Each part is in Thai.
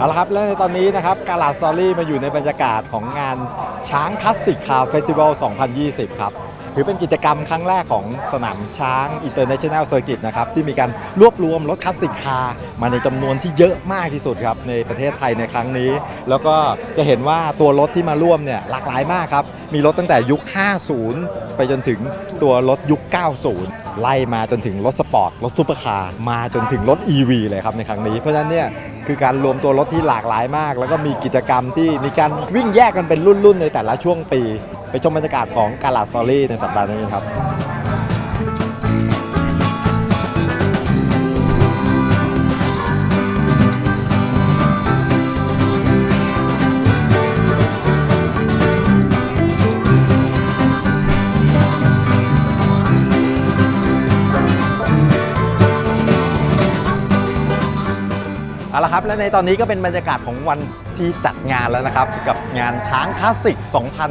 เอาละครับและในตอนนี้นะครับกาลาสตอรี่มาอยู่ในบรรยากาศของงานช้างคลาสสิกคาเฟสติวัล 2020 ครับ ถือเป็นกิจกรรมครั้งแรกของสนามช้าง International Circuit นะครับที่มีการรวบรวมรถคลาสสิกคาร์มาในจำนวนที่เยอะมากที่สุดครับในประเทศไทยในครั้งนี้ แล้วก็จะเห็นว่าตัวรถที่มาร่วมเนี่ยหลากหลายมากครับ มีรถตั้งแต่ยุค 50 ไปจนถึงตัวรถยุค 90 ไล่มาจนถึงรถสปอร์ต รถซูเปอร์คาร์มาจนถึงรถ EV เลยครับในครั้งนี้ เพราะฉะนั้นเนี่ยคือการรวมตัวรถที่หลากหลายมาก แล้วก็มีกิจกรรมที่มีการวิ่งแยกกันเป็นรุ่นๆในแต่ละช่วงปี ไปชมบรรยากาศของการลาสตอรี่ในสัปดาห์นี้ครับ ละครับ และในตอนนี้ก็เป็นบรรยากาศของวันที่จัดงานแล้วนะครับ กับงานช้างคลาสสิก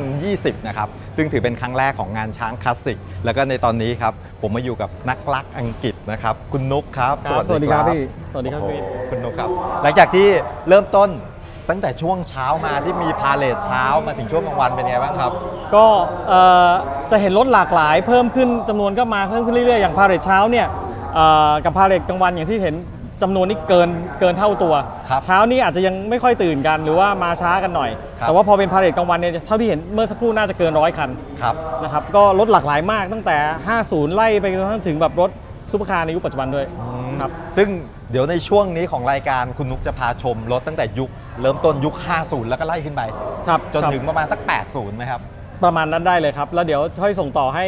2020 นะครับ ซึ่งถือเป็นครั้งแรกของงานช้างคลาสสิก แล้วก็ในตอนนี้ครับ ผมมาอยู่กับนักลักอังกฤษนะครับ คุณนุกครับครับสวัสดีครับพี่สวัสดีครับโอ้โหพี่คุณนุกครับ หลังจากที่เริ่มต้นตั้งแต่ช่วงเช้ามาที่มีพาเลทเช้ามาถึงช่วงกลางวันเป็นไงบ้างครับ ก็เอ่อจะเห็นรถหลากหลาย เพิ่มขึ้นจำนวนก็มาเพิ่มขึ้นเรื่อยๆอย่างพาเหรดเช้าเนี่ยเอ่อกับพาเหรดกลางวันอย่างที่เห็น จำนวนนี้เกินเกินเท่าตัว ครับเช้านี้อาจจะยังไม่ค่อยตื่นกันหรือว่ามาช้ากันหน่อย ครับ แต่ว่าพอเป็นพาเหรดกลางวันเนี่ยเท่าที่เห็นเมื่อสักครู่น่าจะเกินร้อยคันครับ นะครับก็รถหลากหลายมากตั้งแต่ 50 ไล่ไปจนกระทั่งถึงแบบรถซุปเปอร์คาร์ในยุคปัจจุบันด้วยครับ ซึ่งเดี๋ยวในช่วงนี้ของรายการคุณนุกจะพาชมรถตั้งแต่ยุค เริ่มต้นยุค 50 แล้วก็ไล่ขึ้นไป ครับจนครับ ถึงประมาณสัก 80ไหมครับ ประมาณนั้นได้เลยครับ แล้วเดี๋ยวค่อยส่งต่อให้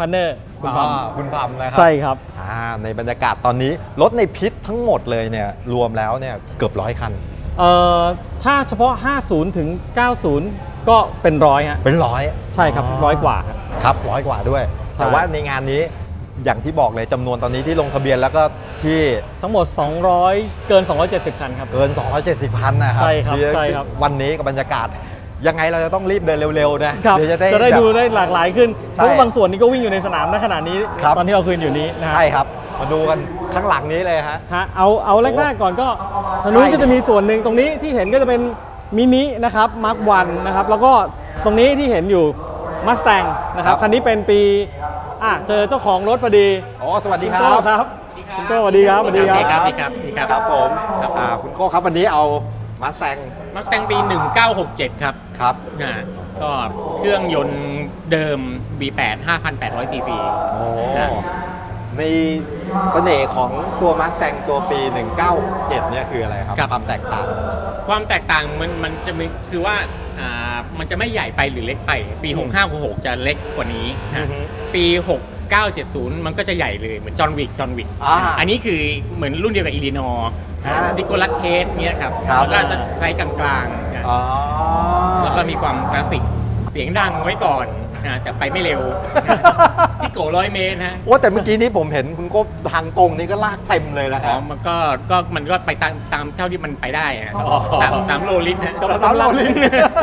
พันเนอร์คุณพัมอ่าคุณพัมนะครัใช่ครับ อ่าในบรรยากาศตอนนี้รถในพิษทั้งหมดเลยเนี่ยรวมแล้วเนี่ยเกือบร้อยคัน เอ่อถ้าเฉพาะ 50 ถึง 90 ก็เป็นร้อยฮะ เป็นร้อยใช่ครับร้อยกว่าครับ ครับร้อยกว่าด้วย ใช่ แต่ว่าในงานนี้อย่างที่บอกเลยจำนวนตอนนี้ที่ลงทะเบียนแล้วก็ที่ทั้งหมด 200 เกิน 270 คันครับ เกิน 270พันนะครับใช่ครับที่ใช่ครับ วันนี้กับบรรยากาศ ยังไงเราจะต้องรีบเดินเร็วๆนะครับเดี๋ยวจะได้ จะได้แบบดูได้หลากหลายขึ้นใช่เพราะว่าบางส่วนนี้ก็วิ่งอยู่ในสนามณขณะนี้ ครับ ตอนที่เราคืนอยู่นี้นะฮะใช่ครับ มาดูกันข้างหลังนี้เลยฮะ ฮะเอาเอาแรกๆก่อนก็ทางนู้นใช่ก็จะมีส่วนหนึ่งตรงนี้ที่เห็นก็จะเป็นมินินะครับมาร์ควันนะครับแล้วก็ตรงนี้ที่เห็นอยู่มัสแตงนะครับคันนี้เป็นปีอะเจอเจ้าของรถพอดีอ๋อสวัสดีคคุณรัโก้บครับคุณโก้สวัสดีครับสวัสดีครับดีครับ ดีครับดีครับ ครับผมอ่าคุณโก้ครับวันนี้เอามาแซง มัสแตงปี 1967 ครับครับอ่าก็เครื่องยนต์เดิม V8 5,800ซีซีโอ้นะในเสน่ห์ของตัวมาสแตงตัวปี 197 เนี่ยคืออะไรครับ ความแตกต่าง ความแตกต่างมันมันจะมีคือว่าอ่ามันจะไม่ใหญ่ไปหรือเล็กไป ปีอืม65 66 จะเล็กกว่านี้อืนะอฮึปี 6970 มันก็จะใหญ่เลยเหมือนจอห์นวิกจอห์นวิกอ่าอันนี้คือเหมือนรุ่นเดียวกับอีลินอร์ อ่าดิโกลัสเทสเนี่ยครับครับ แล้วก็จะไซส์กลางๆนะอ๋อแล้วก็มีความคลาสสิกเสียงดังไว้ก่อนนะแต่ไปไม่เร็ว ที่โกร้อยเมตรนะโอ้แต่เมื่อกี้นี้ผมเห็นคุณโก้ทางตรงนี้ก็ลากเต็มเลยนะคอ๋รัอบ มันก็ก็มันก็ไปตามตามเท่าที่มันไปได้อะอ๋อ สามสามโลลิตรนะกำลังเราลิ้น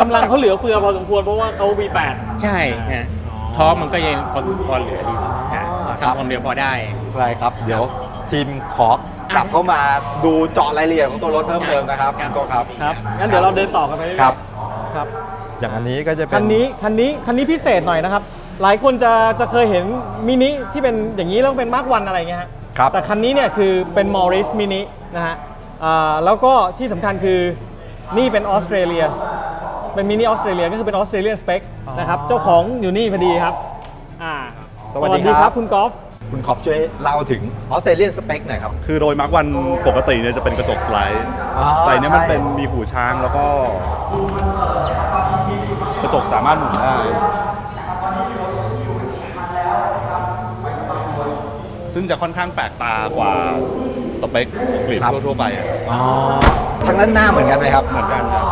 กำลังเขาเหลือเฟือพอสมควรเพราะว่าเขา V8 ใช่นะท้องมันก็ยังพอพอเหลืออยู่นะครับ ทำความเร็วพอได้ ใช่ครับ เดี๋ยวทีมขอ กลับเข้ามาดูเจาะรายละเอียดของตัวรถเพิ่มเติมนะครับครับคุณโก้ครับ ครับงั้นเดี๋ยวเราเดินต่อกันไปเรื่อยๆครับ ครับอย่างอันนี้ก็จะเป็นคันนี้คันนี้คันนี้พิเศษหน่อยนะครับ หลายคนจะจะเคยเห็นมินิที่เป็นอย่างนี้แล้วเป็นมาร์กวันอะไรเงี้ยฮะครับ แต่คันนี้เนี่ยคือเป็นมอริสมินินะฮะอ่าแล้วก็ที่สำคัญคือนี่เป็นออสเตรเลียเป็นมินิออสเตรเลียก็คือเป็นออสเตรเลียนสเปคนะครับเจ้าของอยู่นี่พอดีครับอ่าสวัสดีครับ คุณกอล์ฟ คุณขอบช่วยเล่าถึงออสเตรเลียนสเปคหน่อยครับ คือโดยมาร์กวันปกติเนี่ยจะเป็นกระจกสไลด์อ๋อแต่อันเนี้ยมันใช่ เป็นมีหูช้างแล้วก็ กระจกสามารถหมุนได้ ซึ่งจะค่อนข้างแปลกตากว่าสเปคของกรีดทั่วๆไปอะอ๋อทางด้านหน้าเหมือนกันไหมครับ เหมือนกันครับ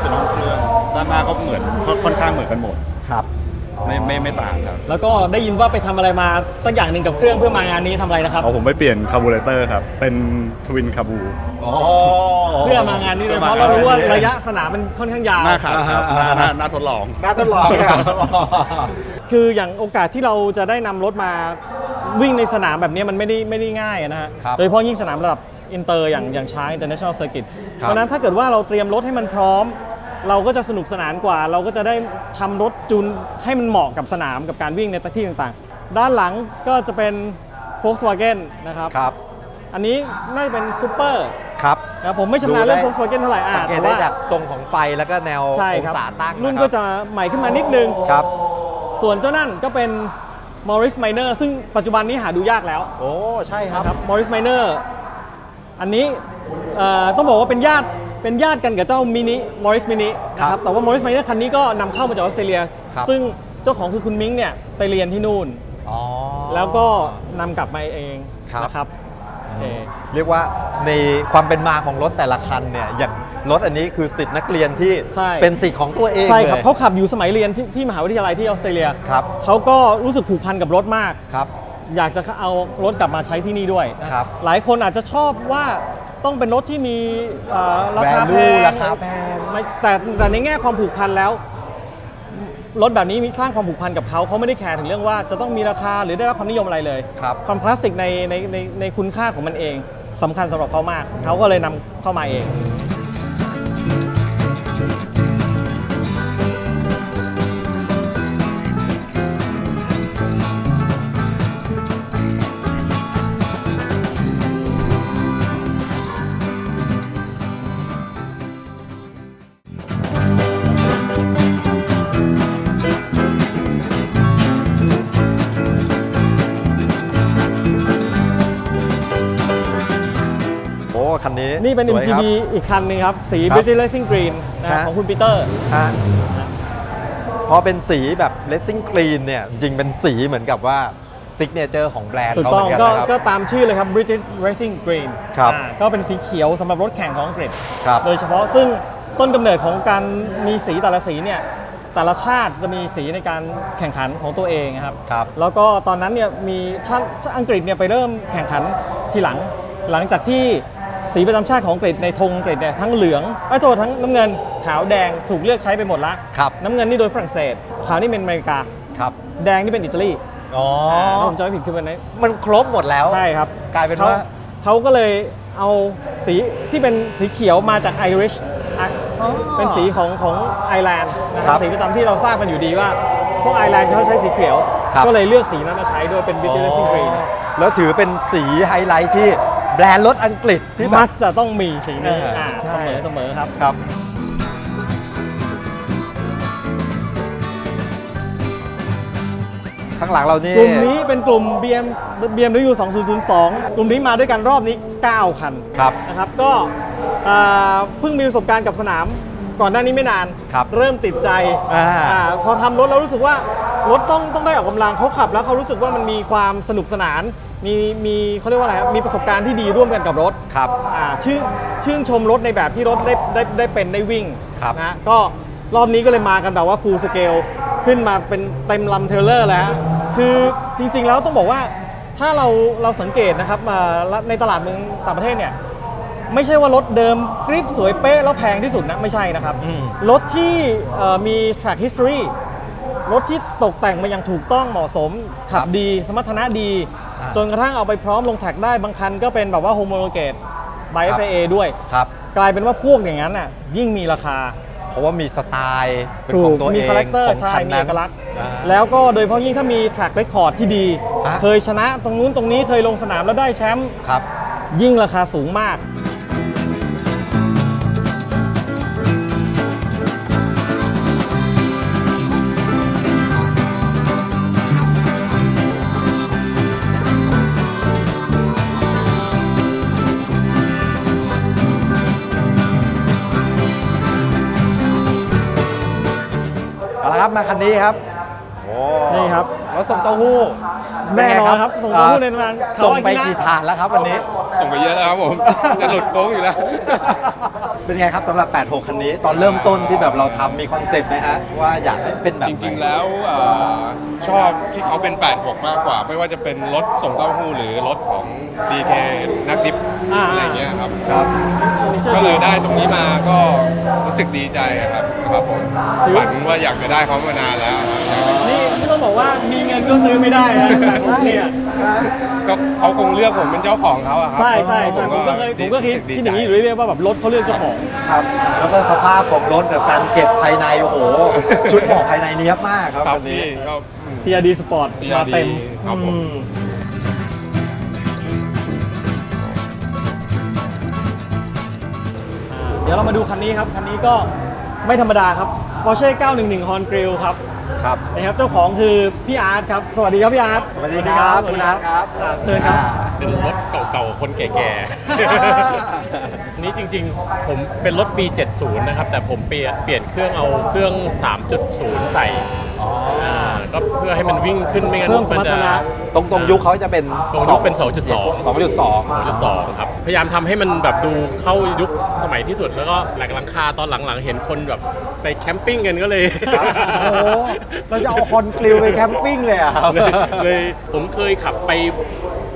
เป็นห้องเครื่องด้านหน้าก็เหมือนค่อนข้างเหมือนกันหมด ครับ ไม่ไม่ไม่ต่างครับแล้วก็ได้ยินว่าไปทำอะไรมาสักอย่างหนึ่งกับเครื่องเพื่อมางานนี้ทำอะไรนะครับ เอาผมไปเปลี่ยนคาร์บูเรเตอร์ครับ เป็นทวินคาบูอ๋อเพื่อมางานนี้เลยเพราะเรารู้ว่าระยะสนามมันค่อนข้างยาว หน้าขาดครับหน้าหน้าหน้าทดลอง น่าทดลองครับ คืออย่างโอกาสที่เราจะได้นำรถมาวิ่งในสนามแบบนี้มันไม่ได้ไม่ได้ง่ายนะฮะครับโดยเฉพาะยิ่งสนามระดับอินเตอร์อย่างอย่างช้าง international circuit ครับเพราะฉะนั้นถ้าเกิดว่าเราเตรียมรถให้มันพร้อม เราก็จะสนุกสนานกว่า เราก็จะได้ทำรถจูนให้มันเหมาะกับสนามกับการวิ่งในที่ต่างๆ ด้านหลังก็จะเป็น Volkswagen นะครับครับ อันนี้น่าจะเป็นซูเปอร์ครับนะผมไม่ชำนาญเรื่องดูได้ Volkswagen เท่าไหร่อะสังเกตแต่ได้ว่าจากทรงของไฟแล้วก็แนวใช่องครับศาตั้งรุ่นคก็บจะใหม่ขึ้นมานิดนึงครับส่วนเจ้านั่นก็เป็น Morris Minor ซึ่งปัจจุบันนี้หาดูยากแล้ว โอ้ ใช่ครับนะครับ Morris Minor อันนี้เอ่อต้องบอกว่าเป็นญาติ เป็นญาติกันกับเจ้ามินิ Morris Mini นะคครัรับบแต่ว่า Morris Minor คันนี้ก็นำเข้ามาจากออสเตรเลีย ครับซึ่งเจ้าของคือคุณมิ้งเนี่ยไปเรียนที่นู่นอ๋อแล้วก็นำกลับมาเองครับ นะครับโอเค เรียกว่าในความเป็นมาของรถแต่ละคันเนี่ยอย่างรถอันนี้คือสิทธิ์นักเรียนที่ใช่ เป็นสิทธิ์ของตัวเองใช่ครับลยเขาขับอยู่สมัยเรียนที่ที่มหาวิทยาลัยที่ออสเตรเลียครับเขาก็รู้สึกผูกพันกับรถมาก ครับ อยากจะเอารถกลับมาใช้ที่นี่ด้วยนะครับหลายคนอาจจะชอบว่า ต้องเป็นรถที่มีเอ่อราคาแพ Value งราคาแพง ไม่แต่แต่ในแง่ความผูกพันแล้ว รถแบบนี้มีสร้างความผูกพันกับเขาเขาไม่ได้แคร์ถึงเรื่องว่าจะต้องมีราคาหรือได้รับความนิยมอะไรเลย ครับ ความคลาสสิกในในในในคุณค่าของมันเองสำคัญสำหรับเขามาก เขาก็เลยนำเข้ามาเอง คันนี้นี่เป็น สวยครับ MTB อีกคันหนึงครับ สี ครับ British Racing Green นะฮะ ของคุณปีเตอร์ ฮะพอเป็นสีแบบ racing green เนี่ย จริงๆเป็นสีเหมือนกับว่าซิกเนเจอร์ของแบรนด์ถูกเขาเหต้มืองอนกันก็นะครับ ก็ตามชื่อเลยครับ British Racing Green ครับอ่าก็เป็นสีเขียวสำหรับรถแข่งของอังกฤษ ครับโดยเฉพาะซึ่งต้นกำเนิดของการมีสีแต่ละสีเนี่ยแต่ละชาติจะมีสีในการแข่งขันของตัวเองนะครับ ครับแล้วก็ตอนนั้นเนี่ยมีชาติอังกฤษเนี่ยไปเริ่มแข่งขันทีหลัง หลังจากที่ สีประจำชาติของอังกฤษในธงอังกฤษเนี่ยทั้งเหลืองไอ้ยโทษทั้งน้ำเงินขาวแดงถูกเลือกใช้ไปหมดละครับ น้ำเงินนี่โดยฝรั่งเศสขาวนี่เป็นอเมริกา ครับแดงนี่เป็นอิตาลีอ๋อถ้าผมจำไม่ผิดคือเป็นไหนมันครบหมดแล้ว ใช่ครับกลายเป็นขว่าเขาก็เลยเอาสีที่เป็นสีเขียวมาจากไอริชเป็นสีของของไอร์แลนด์นะคครัรับบสีประจำที่เราทราบกันอยู่ดีว่า พวกไอร์แลนด์เขาใช้สีเขียว ครับ ก็เลยเลือกสีนั้นมาใช้โดยเป็น British Racing Green แล้วถือเป็นสีไฮไลท์ที่ แบรนด์รถอังกฤษที่แบมับ กจะต้องมีสีนี้เอออ่าใช่ เสมอเสมอครับ ครับ ข้างหลังเรานี่กลุ่มนี้เป็นกลุ่ม BM BMW 2002 กลุ่มนี้มาด้วยกันรอบนี้ 9 คันครับ นะครับ ก็อ่าเพิ่งมีประสบการณ์กับสนาม ก่อนหน้านี้ไม่นาน ครับเริ่มติดใจอ่าอาพอทำรถแล้วรู้สึกว่ารถต้องต้องได้ออกกำลังเขาขับ แล้วเขารู้สึกว่ามันมีความสนุกสนาน มีมีเขาเรียกว่าอะไรครับมีประสบการณ์ที่ดีร่วมกันกับรถ ครับ อ่าชื่นชื่นชมรถในแบบที่รถได้ได้ได้เป็นได้วิ่งครับ นะ ก็รอบนี้ก็เลยมากันแบบว่า full scale ขึ้นมาเป็นเต็มลำเทรลเลอร์แล้วคือจริงๆแล้วต้องบอกว่าถ้าเราเราสังเกตนะครับอ่าในตลาดเมืองต่างประเทศเนี่ย ไม่ใช่ว่ารถเดิมกริปสวยเป๊ะแล้วแพงที่สุดนะไม่ใช่นะครับ อืม รถที่เอ่อมี track history รถที่ตกแต่งมาอย่างถูกต้องเหมาะสม ขับดีสมรรถนะดี อ่าจนกระทั่งเอาไปพร้อมลงแท็กได้บางคันก็เป็นแบบว่า homologate by ครับ FAA ด้วย ครับ กลายเป็นว่าพวกอย่างนั้นน่ะยิ่งมีราคา เพราะว่ามีสไตล์เป็นของตัวเองมีคาแรคเตอร์ของใช่คันมีนั้เอน กลักษณ์อ่าแล้วก็โดยเฉพาะยิ่งถ้ามี track record ที่ดีฮะเคยชนะตรงนู้นตรงนี้เคยลงสนามแล้วได้แชมป์ครับ ยิ่งราคาสูงมาก รับมาคันนี้ครับ โอ้นี่ครับแล้วส่งเต้าหู้แน่นอนครับส่งเต้าหู้ในงานส่งไปเขาอากิระ กี่ถาดแล้วครับวันนี้ ส่งไปเยอะแล้วครับผม จะหลุดโค้งอยู่แล้ว เป็นไงครับสำหรับ 86 คันนี้ ตอนเริ่มต้นที่แบบเราทำมีคอนเซปต์ไหมฮะ ว่าอยากให้เป็นแบบจไหน ริงๆแล้วเอ่อชอบที่เขาเป็น 86 มากกว่า ไม่ว่าจะเป็นรถส่งเต้าหู้หรือรถของ DK นักดิฟอ่า อะไรเงี้ยครับ ครับ ก็เลยได้ตรงนี้มาก็รู้สึกดีใจครับนะครับผมฝันว่าอยากจะได้เขามานานแล้วครับนี่นี่ต้องบอกว่ามีเงินก็ซื้อไม่ได้นะเนี่ย ก็เขาคงเลือกผมเป็นเจ้าของเขาอะครับใช่ใช่ใช่ผมก็เคยผมก็คิดคิดอย่างนี้อยู่เรื่อยๆว่าแบบรถเขาเลือกเจ้าของครับแล้วก็สภาพของรถกับการเก็บภายในโอ้โห ชุดเบาะภายในเนี้ยบมากครับครับวันนี้นี่ก็อืม TRD Sport มา TRD เต็มครับผม อืมอ่าเดี๋ยวเรามาดูคันนี้ครับ คันนี้ก็ไม่ธรรมดาครับ Porsche 911 Horn Grill ครับ ครับนะครับเจ้าของคือพี่อาร์ตครับสวัสดีครับพี่อาร์ตสวัสดีครับคุณอาร์ตครับอ่าเชิญครับเป็นรถเก่าๆคนแก่ๆนี่จริงๆผมเป็นรถ B70 นะครับแต่ผมเปลี่ยนเปลี่ยนเครื่องเอาเครื่อง 3.0 ใส่า ก็เพื่อให้มันวิ่งขึ้นไม่งั้นเพิ่มสมัมรรถจะ นะ ตรงตรงยุคเขาจะเป็นตรงยุคเป็น2.2 2.2 2.2ครับ พยายามทำให้มันแบบดูเข้ายุคสมัยที่สุด แล้วก็หลังหลังคาตอนหลังๆ เห็นคนแบบไปแคมปิ้งกันก็เลย โอ้โหเราจะเอาคอนกริวไปแคมปิ้งเลยอะครับ เลยเลยผมเคยขับไป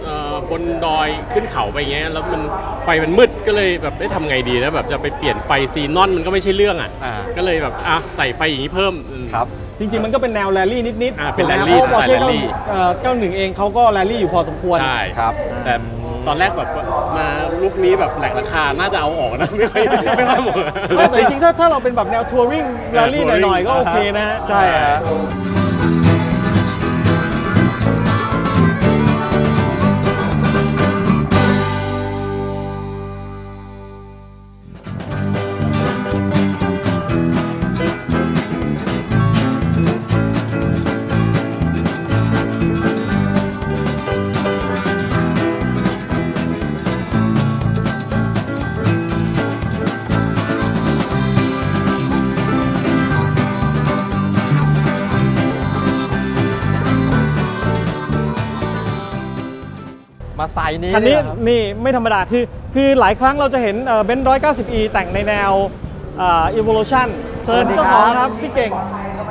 เอ่อบนดอยขึ้นเขาไปเงี้ยแล้วมันไฟมันมืดก็เลยแบบได้ทำไงดีนะแบบจะไปเปลี่ยนไฟซีนอนมันก็ไม่ใช่เรื่องอะอ่าก็เลยแบบอะใส่ไฟอย่างนี้เพิ่มอืมครับ จริง ๆ มันก็เป็นแนวแรลลี่นิดๆอ่าเป็นถูกไหมแรลลี่พาะ Porsche สไตล์แรลลี่ เอ่อ91 เองเขาก็แรลลี่อยู่พอสมควร ใช่ครับ แต่ตอนแรกแบบมาลุกนี้แบบแหลกราคา น่าจะเอาออกนะ ไม่ค่อยไม่ค่อยหมดไม่แต่จริงๆถ้าถ้าเราเป็นแบบแนวทัวริงแรลลี่ห touring น่อยๆ ก็โอเคนะฮะ ใช่ฮะาใส่นี้คันนี้เยเหรอรับ นี่ไม่ธรรมดาคือคือหลายครั้งเราจะเห็นเบนซ์ร้อยเก้าสิบอีแต่งในแนวเอ่อ evolution เชิญเจ้าของครับพี่เก่ง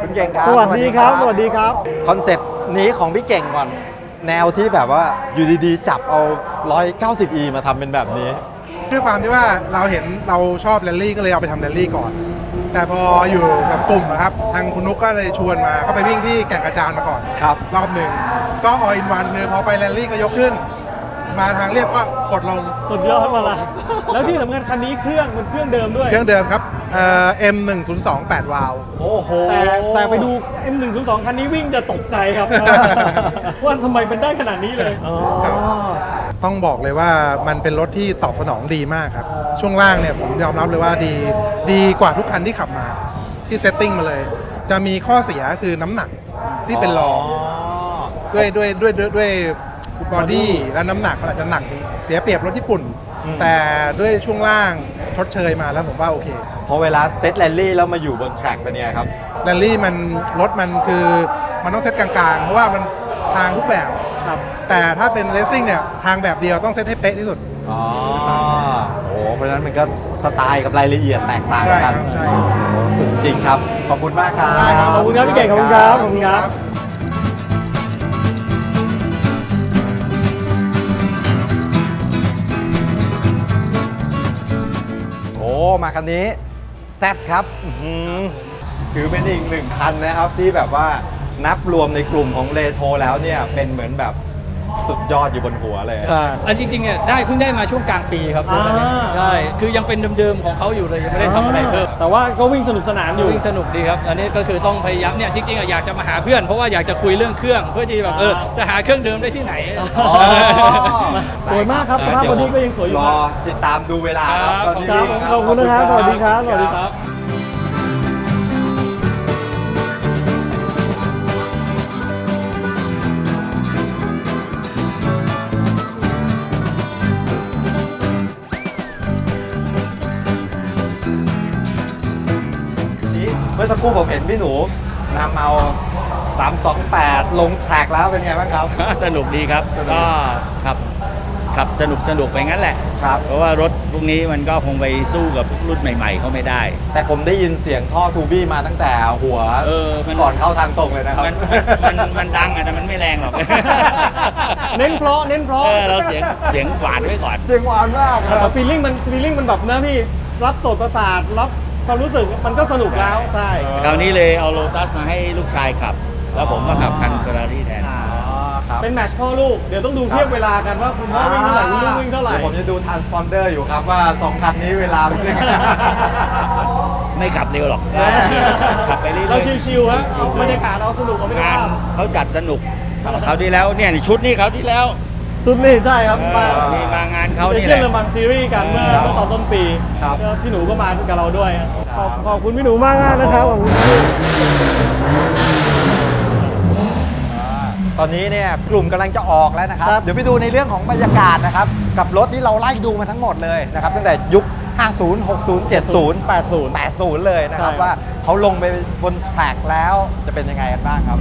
คุณเก่งครับสวัสดีครับ สวัสดีครับ คอนเซปต์นี้ของพี่เก่งก่อน แนวที่แบบว่าอยู่ดีๆ จับเอา 190e มาทำเป็นแบบนี้ ด้วยความที่ว่าเราเห็นเราชอบแรลลี่ก็เลยเอาไปทำแรลลี่ก่อน แต่พออยู่กับกลุ่มอะครับ ทางคุณนุกก็เลยชวนมา ก็ไปวิ่งที่แก่งกระจานมาก่อน ครับ รอบหนึ่งก็ออินวันคือพอไปแรลลี่ก็ยกขึ้น มาทางเรียบก็กดลงสุดยอดมาละแล้วที่สำคัญคันนี้เครื่องมันเครื่องเดิมด้วยเครื่องเดิมครับเอ่อ M102 8วาล์วโอ้โหแต่แต่ไปดู M102 คันนี้วิ่งจะตกใจครับ ว่าทำไมเป็นได้ขนาดนี้เลยครับต้องบอกเลยว่ามันเป็นรถที่ตอบสนองดีมากครับ ช่วงล่างเนี่ยผมยอมรับเลยว่าดีดีกว่าทุกคันที่ขับมา ที่เซตติ้งมาเลย จะมีข้อเสียคือน้ำหนักที่เป็นรองด้วยด้วยด้วยด้วยด้วย บอดี้และน้ำหนักมันอาจจะหนักเสียเปรียบรถญี่ปุ่นแต่ด้วยช่วงล่างชดเชยมาแล้วผมว่าโอเคพอเวลาเซตแรลลี่แล้วมาอยู่บนแทร็กเป็นไงครับ แรลลี่มันรถมันคือมันต้องเซตกลางๆ เพราะว่ามันทางทุกแบบ ครับแต่ถ้าเป็นเลสซิ่งเนี่ยทางแบบเดียวต้องเซตให้เป๊ะที่สุด อ๋อโอ้เพราะฉะนั้นมันก็สไตล์กับรายละเอียดแตกต่างกันใช่ครับใช่ โอ้สุดจริงครับ ขอบคุณมากครับ ได้ครับ ขอบคุณครับพี่เก่งขอบคุณครับขอบคุณครับ มาคันนี้แซดครับถือเป็นอีกหนึ่งคันนะครับที่แบบว่านับรวมในกลุ่มของเลโทแล้วเนี่ยเป็นเหมือนแบบ สุดยอดอยู่บนหัวเลยใช่อันจริงๆเนี่ยได้เพิ่งได้มาช่วงกลางปีครับอ่ารถคันนี้ใช่คือยังเป็นเดิมๆของเขาอยู่เลยยังไม่ได้ทำอะไรเพิ่มแต่ว่าก็วิ่งสนุกสนานอยู่ วิ่งสนุกดีครับอันนี้ก็คือต้องพยายามเนี่ยจริงๆอะอยากจะมาหาเพื่อนเพราะว่าอยากจะคุยเรื่องเครื่อง เพื่อที่แบบเออจะหาเครื่องเดิมได้ที่ไหน อ๋อ สวยมากครับสภาพวันนี้ก็ยังสวยอยู่รมาอกติดตามดูเวลาครับตอนนี้ครับวิ่ง ขอบคุณนะครับสวัสดีครับสวัสดีครับ อสักครู่ผมเห็นพี่หนูนำเอา328 ลงแทร็กแล้วเป็นไงบ้างครับ สนุกดีครับก็ขับขับสนุกสนุกไปงั้นแหละ ครับ เพราะว่ารถพวกนี้มันก็คงไปสู้กับพวกรุ่นใหม่ๆเขาไม่ได้ แต่ผมได้ยินเสียงท่อทูบี้มาตั้งแต่หัวเออมันก่อนเข้าทางตรงเลยนะครับ มันมันมันมันดังอะแต่มันไม่แรงหรอก เน้นเพราะเน้นเพราะเออเราเสียงเสียงหวานไว้ก่อน เสียงหวานมากคแต่รับฟีลลิ่งมันฟีลลิ่งมันแบบนะพี่ รับโสดประสาทรับ ความรู้สึกมันก็สนุกแล้วใช่คราวนี้เลยเอาโลตัสมาให้ลูกชายขับ แล้วผมก็ขับคันเฟอร์รารี่แทน อ๋อครับเป็นแมตช์พ่อลูกเดี๋ยวต้องดูเทียบเวลากันว่าคุณพ่อวิ่งเท่าไหร่คุณลูกวิ่งเท่าไหร่ดี๋ยวผมจะดูท r นสปอนเดอร์อยู่ครับว่าสองคันนี้เวลาเป็นยังไง ไม่ขับเร็วหรอก ขับไปเรื่อยๆ เราชิวๆฮะเอาบรรยากาศเอาสนุกเอาไม่ได้งานภาพเขาจัดสนุกเขาวที่แล้วเนี่ยชุดนี้เขาวที่แล้ว ชุดนี้ใช่ครับเออมามีมางานเขาเอนี่เชีแหยนละ เลอมังซีรีส์กันเมื่อครับเมื่อตอนต้นปีครับ แล้วพี่หนูก็มากับเราด้วยขอบขอบคุณพี่หนูมากๆนะครับขอบคุณพี่ตอนนี้เนี่ยกลุ่มกำลังจะออกแล้วนะครับ ครับเดี๋ยวไปดูในเรื่องของบรรยากาศนะครับ กับรถที่เราไล่ดูมาทั้งหมดเลยนะครับ ตั้งแต่ยุค 50 60 70 80 80 เลยนะครับ ใช่ ว่าเขาลงไปบนแทร็กแล้วจะเป็นยังไงกันบ้างครับ